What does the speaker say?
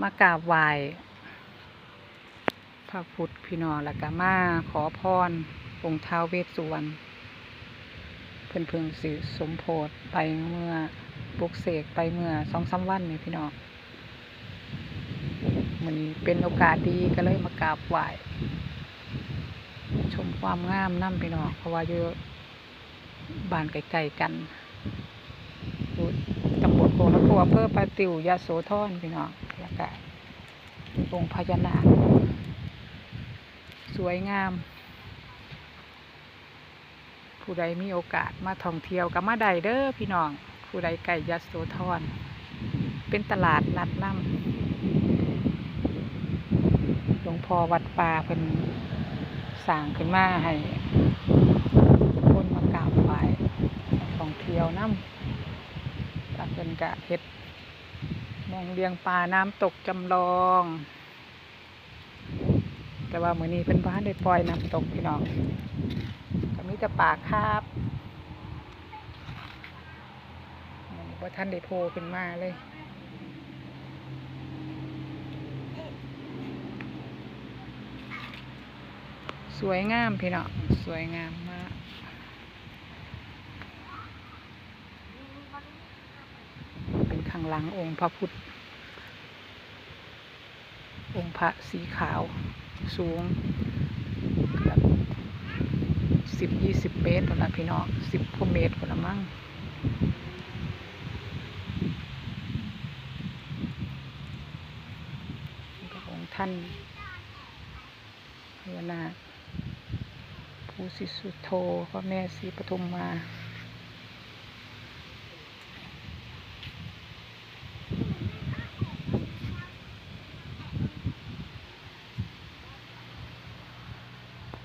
มากราบไหว้พระพุทธพี่น้องแล้วก็มาขอพรองค์ท้าวเวสสุวรรณเพิ่นเพิ่งสิสมโพธไปเมื่อปลุกเสกไปเมื่อสองสามวันนี่พี่น้องมันนี้เป็นโอกาสดีก็เลยมากราบไหว้ชมความงามน้ำพี่น้องเพราะว่าอยู่บ้านไกลๆกันตำบลโคงนครอำเภอปาติวยาโสธรพี่น้อง ก็องค์พญานาคสวยงาม ผู้ใดมีโอกาสมาท่องเที่ยวกับมาใดเด้อพี่น้อง ผู้ใดไก่ยโสธรเป็นตลาดนัดน้ำหลวงพ่อวัดป่าเพิ่นสร้างขึ้นมาให้คนมากราบไหว้ท่องเที่ยวน้ำเพิ่นกะเฮ็ด มองเลียงปลาน้ำตกจำลอง แต่ว่ามือนี้เพิ่นบ่ทันได้ปล่อยน้ำตกพี่น้องก็มีแต่ปลาคาบว่าท่านได้โผล่ขึ้นมาเลยสวยงามพี่เนาะสวยงามมากเป็นข้างหลังองค์พระพุทธ องค์พระสีขาวสูงเกือบสิบยี่สิบเมตรหมดละพี่น้องสิบกว่าเมตรหมดละมั้งของค์ท่านพญานาคภูสิสุโธพระแม่ศรีปทุมมา